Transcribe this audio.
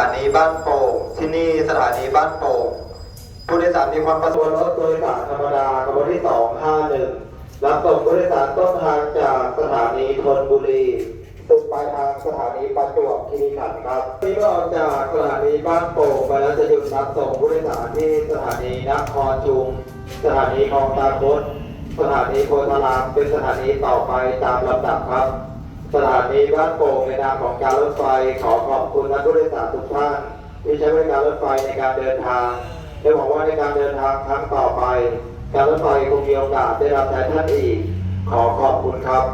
านีบ้านโป่งที่นี่สถานีบ้านโป่งผู้โดยสารมีความประสงค์รถโดยสารธรรมดาขบวนที่สองห้าหนึ่งรับส่งผู้โดยสารต้นทางจากสถานีธนบุรีสู่ปลายทางสถานีประจวบคีรีขันธ์ครับที่เมื่อออกจากสถานีบ้านโป่งไปแล้วจะหยุดรับส่งผู้โดยสารที่สถานีนครชุมสถานีคลองตาคดสถานีโพธารามเป็นสถานีต่อไปตามลำดับครับ สถานีบ้านโป่งในนามของการรถไฟขอขอบคุณนักผู้โดยสารทุกท่านที่ใช้บริการรถไฟในการเดินทางและหวังว่าในการเดินทางครั้งต่อไป การรถไฟคงมีโอกาสได้รับใช้ท่านอีก ขอขอบคุณครับ